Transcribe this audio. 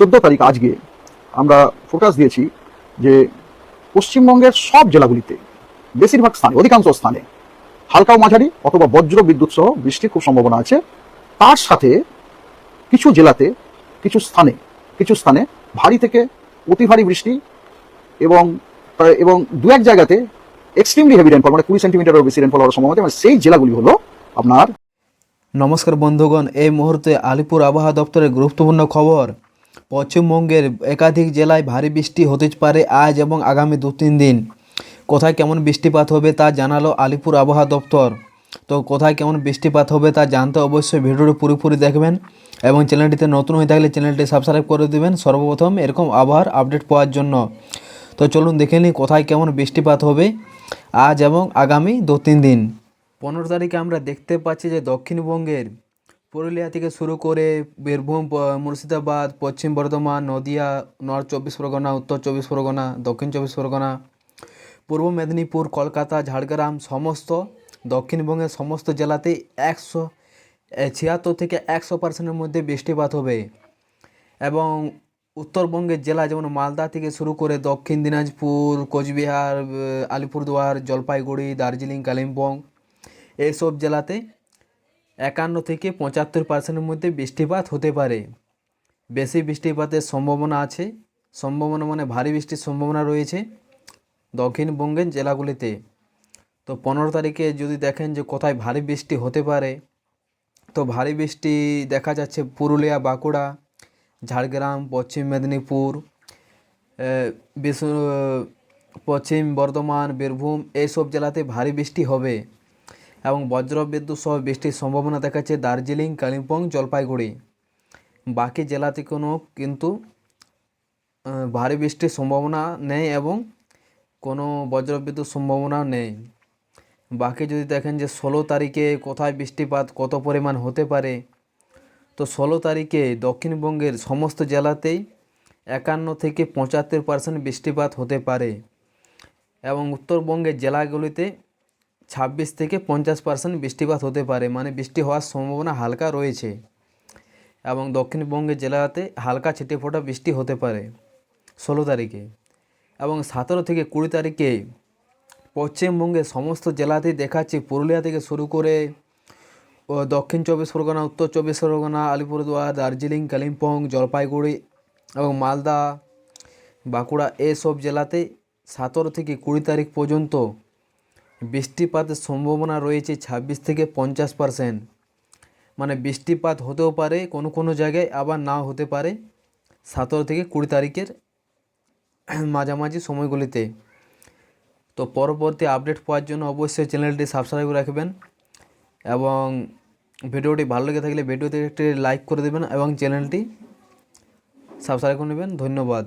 চোদ্দ তারিখ আজকে আমরা ফোকাস দিয়েছি যে পশ্চিমবঙ্গের সব জেলাগুলিতে বেশিরভাগ স্থানে, অধিকাংশ স্থানে হালকা মাঝারি অথবা বজ্র বিদ্যুৎ সহ বৃষ্টির খুব সম্ভাবনা আছে। তার সাথে কিছু জেলাতে কিছু স্থানে কিছু স্থানে ভারী থেকে অতি ভারী বৃষ্টি এবং এবং দু এক জায়গাতে এক্সট্রিমলি হেভি রেনফল মানে কুড়ি সেন্টিমিটারের বেশি রেনফল হওয়ার সম্ভাবনা মানে সেই জেলাগুলি হলো আপনার নমস্কার বন্ধুগণ, এই মুহূর্তে আলিপুর আবহাওয়া দপ্তরের গুরুত্বপূর্ণ খবর। পশ্চিমবঙ্গের একাধিক জেলায় ভারী বৃষ্টি হতে পারে আজ এবং আগামী দু তিন দিন। কোথায় কেমন বৃষ্টিপাত হবে তা জানালো আলিপুর আবহাওয়া দপ্তর। তো কোথায় কেমন বৃষ্টিপাত হবে তা জানতে অবশ্যই ভিডিওটি পুরোপুরি দেখবেন এবং চ্যানেলটিতে নতুন হয়ে থাকলে চ্যানেলটি সাবস্ক্রাইব করে দেবেন। সর্বপ্রথম এরকম আবহাওয়ার আপডেট পাওয়ার জন্য। তো চলুন দেখে নিই কোথায় কেমন বৃষ্টিপাত হবে আজ এবং আগামী দু তিন দিন। পনেরো তারিখে আমরা দেখতে পাচ্ছি যে দক্ষিণবঙ্গের পুরুলিয়া থেকে শুরু করে বীরভূম মুর্শিদাবাদ, পশ্চিম বর্ধমান, নদিয়া, নর্থ চব্বিশ পরগনা, উত্তর চব্বিশ পরগনা, দক্ষিণ চব্বিশ পরগনা, পূর্ব মেদিনীপুর, কলকাতা, ঝাড়গ্রাম, সমস্ত দক্ষিণবঙ্গের সমস্ত জেলাতেই একশো ছিয়াত্তর থেকে একশো পার্সেন্টের মধ্যে বৃষ্টিপাত হবে। এবং উত্তরবঙ্গের জেলা যেমন মালদা থেকে শুরু করে দক্ষিণ দিনাজপুর, কোচবিহার আলিপুরদুয়ার, জলপাইগুড়ি, দার্জিলিং, কালিম্পং এইসব জেলাতে একান্ন থেকে পঁচাত্তর পার্সেন্টের মধ্যে বৃষ্টিপাত হতে পারে। বেশি বৃষ্টিপাতের সম্ভাবনা আছে। সম্ভাবনা মানে ভারী বৃষ্টির সম্ভাবনা রয়েছে দক্ষিণবঙ্গের জেলাগুলিতে। তো পনেরো তারিখে যদি দেখেন যে কোথায় ভারী বৃষ্টি হতে পারে, তো ভারী বৃষ্টি দেখা যাচ্ছে পুরুলিয়া, বাঁকুড়া, ঝাড়গ্রাম, পশ্চিম মেদিনীপুর পশ্চিম বর্ধমান, বীরভূম, এইসব জেলাতে ভারী বৃষ্টি হবে। এবং বজ্রবিদ্যুৎ সহ বৃষ্টির সম্ভাবনা দেখাচ্ছে দার্জিলিং, কালিম্পং, জলপাইগুড়ি। বাকি জেলাতে কোনো কিন্তু ভারী বৃষ্টির সম্ভাবনা নেই এবং কোনো বজ্রবিদ্যুৎ সম্ভাবনা নেই। বাকি যদি দেখেন যে ষোলো তারিখে কোথায় বৃষ্টিপাত কত পরিমাণ হতে পারে, তো ষোলো তারিখে দক্ষিণবঙ্গের সমস্ত জেলাতেই একান্ন থেকে পঁচাত্তর পার্সেন্ট বৃষ্টিপাত হতে পারে এবং উত্তরবঙ্গের জেলাগুলিতে ছাব্বিশ থেকে পঞ্চাশ পার্সেন্ট বৃষ্টিপাত হতে পারে মানে বৃষ্টি হওয়ার সম্ভাবনা হালকা রয়েছে। এবং দক্ষিণবঙ্গের জেলাতে হালকা ছিটে ফোটা বৃষ্টি হতে পারে ষোলো তারিখে। এবং সতেরো থেকে কুড়ি তারিখে পশ্চিমবঙ্গের সমস্ত জেলাতেই দেখাচ্ছে পুরুলিয়া থেকে শুরু করে দক্ষিণ চব্বিশ পরগনা, উত্তর চব্বিশ পরগনা, আলিপুরদুয়ার, দার্জিলিং, কালিম্পং, জলপাইগুড়ি এবং মালদা, বাঁকুড়া, এসব জেলাতে সতেরো থেকে কুড়ি তারিখ পর্যন্ত বৃষ্টিপাতের সম্ভাবনা রয়েছে ছাব্বিশ থেকে পঞ্চাশ পারসেন্ট। মানে বৃষ্টিপাত হতেও পারে, কোনো কোনো জায়গায় আবার নাও হতে পারে সতেরো থেকে কুড়ি তারিখের মাঝামাঝি সময়গুলিতে। তো পরবর্তী আপডেট পাওয়ার জন্য অবশ্যই চ্যানেলটি সাবস্ক্রাইব রাখবেন এবং ভিডিওটি ভালো লেগে থাকলে ভিডিওতে একটি লাইক করে দেবেন এবং চ্যানেলটি সাবস্ক্রাইব করে নেবেন। ধন্যবাদ।